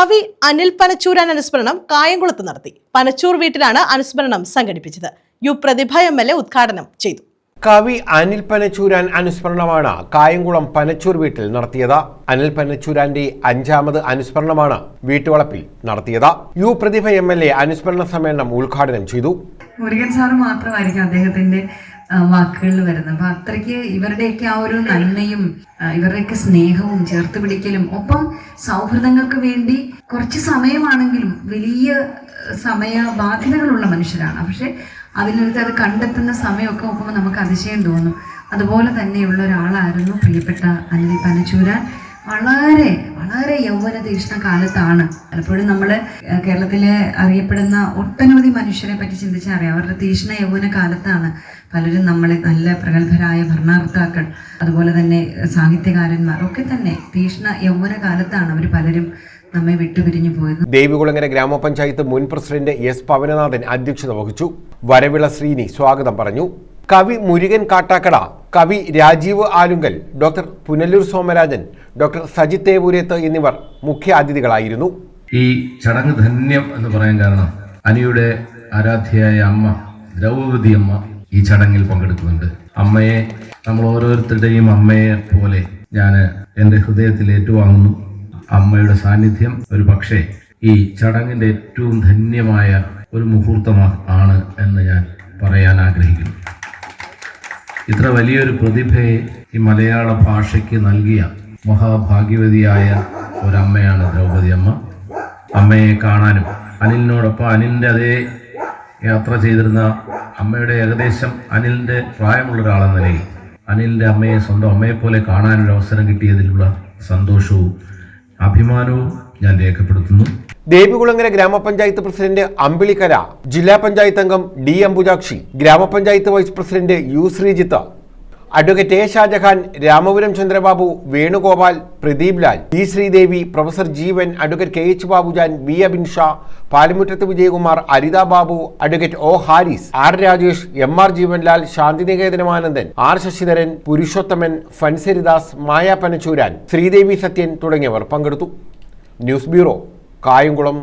കവി അനിൽ പനച്ചൂരാൻ അനുസ്മരണം കായംകുളത്ത് നടത്തി. പനച്ചൂർ വീട്ടിലാണ് അനുസ്മരണം സംഘടിപ്പിച്ചത്. U Prathibha M L A ഉദ്ഘാടനം ചെയ്തു. കവി അനിൽ പനച്ചൂരാൻ അനുസ്മരണമാണ് കായംകുളം പനച്ചൂർ വീട്ടിൽ നടത്തിയത്. അനിൽ പനച്ചൂരാന്റെ അഞ്ചാമത് അനുസ്മരണമാണ് വീട്ടുവളപ്പിൽ നടത്തിയത്. U Prathibha M L A അനുസ്മരണ സമ്മേളനം ഉദ്ഘാടനം ചെയ്തു. മുരുകൻ സാറ് മാത്രമായിരിക്കും അദ്ദേഹത്തിന്റെ ആ, വാക്കുകളിൽ വരുന്നത്. അപ്പൊ അത്രയ്ക്ക് ഇവരുടെയൊക്കെ ആ ഒരു നന്മയും ഇവരുടെയൊക്കെ സ്നേഹവും ചേർത്ത് പിടിക്കലും ഒപ്പം സൗഹൃദങ്ങൾക്ക് വേണ്ടി കുറച്ച് സമയമാണെങ്കിലും വലിയ സമയ ബാധ്യതകളുള്ള മനുഷ്യരാണ്. പക്ഷെ അതിനടുത്ത് അത് കണ്ടെത്തുന്ന സമയമൊക്കെ നോക്കുമ്പോൾ നമുക്ക് അതിശയം തോന്നും. അതുപോലെ തന്നെയുള്ള ഒരാളായിരുന്നു പ്രിയപ്പെട്ട അനിൽ പനച്ചൂരാൻ. വളരെ വളരെ യൗവന തീക്ഷ്ണ കാലത്താണ്. പലപ്പോഴും നമ്മൾ കേരളത്തിലെ അറിയപ്പെടുന്ന ഒട്ടനവധി മനുഷ്യരെ പറ്റി ചിന്തിച്ചാൽ അറിയാം. അവരുടെ തീഷ്ണ യൗവന കാലത്താണ് പലരും നമ്മളെ നല്ല പ്രഗത്ഭരായ ഭരണകർത്താക്കൾ അതുപോലെ തന്നെ സാഹിത്യകാരന്മാർ ഒക്കെ തന്നെ തീഷ്ണ യൗവന കാലത്താണ് അവർ പലരും നമ്മെ വിട്ടുപിരിഞ്ഞു പോയത്. ദേവികുളങ്ങര ഗ്രാമപഞ്ചായത്ത് മുൻ പ്രസിഡന്റ് എസ്. പവനനാഥൻ അധ്യക്ഷത വഹിച്ചു. വരവിള ശ്രീനി സ്വാഗതം പറഞ്ഞു. കവി മുരുകൻ കാട്ടാക്കട കവി രാജീവ് ആലുങ്കൽ ഡോക്ടർ പുനലൂർ സോമരാജൻ ഡോക്ടർ സജിത് തേവൂരത്ത് എന്നിവർ മുഖ്യ അതിഥികളായിരുന്നു. ഈ ചടങ്ങ് ധന്യം എന്ന് പറയാൻ കാരണം അനിയുടെ ആരാധ്യയായ അമ്മ ദ്രൗപതി അമ്മ ഈ ചടങ്ങിൽ പങ്കെടുക്കുന്നുണ്ട്. അമ്മയെ നമ്മൾ ഓരോരുത്തരുടെയും അമ്മയെ പോലെ ഞാൻ എന്റെ ഹൃദയത്തിൽ ഏറ്റുവാങ്ങുന്നു. അമ്മയുടെ സാന്നിധ്യം ഒരു പക്ഷേ ഈ ചടങ്ങിന്റെ ഏറ്റവും ധന്യമായ ഒരു മുഹൂർത്തമാണ് എന്ന് ഞാൻ പറയാൻ ആഗ്രഹിക്കുന്നു. ഇത്ര വലിയൊരു പ്രതിഭയെ ഈ മലയാള ഭാഷയ്ക്ക് നൽകിയ മഹാഭാഗ്യവതിയായ ഒരമ്മയാണ് ദ്രൗപദി അമ്മ അമ്മയെ കാണാനും അനിലിനോടൊപ്പം അനിലിന്റെ അതേ യാത്ര ചെയ്തിരുന്ന അമ്മയുടെ ഏകദേശം അനിലിന്റെ പ്രായമുള്ള ഒരാളെന്ന നിലയിൽ അനിലിന്റെ അമ്മയെ സ്വന്തം അമ്മയെപ്പോലെ കാണാനൊരു അവസരം കിട്ടിയതിലുള്ള സന്തോഷവും അഭിമാനവും ഞാൻ രേഖപ്പെടുത്തുന്നു. ദേവികുളങ്ങര ഗ്രാമപഞ്ചായത്ത് പ്രസിഡന്റ് അമ്പിളിക്കര ജില്ലാ പഞ്ചായത്ത് അംഗം ഡി അംബുജാക്ഷി ഗ്രാമപഞ്ചായത്ത് vice president U Sreejith advocate A Shajahan Ramapuram Chandrababu Venugopal Pradeep Lal B Sreedevi professor Jeevan advocate K H Babujan B Abin Shah Palamuttath Vijayakumar Aritha Babu advocate O Haris R Rajesh M R Jeevanlal ശാന്തിനികേതനമാനന്ദൻ R Sasidharan Purushothaman ഫൻസരിദാസ് മായ പനച്ചൂരാൻ ശ്രീദേവി സത്യൻ തുടങ്ങിയവർ പങ്കെടുത്തു. News bureau Kayamkulam.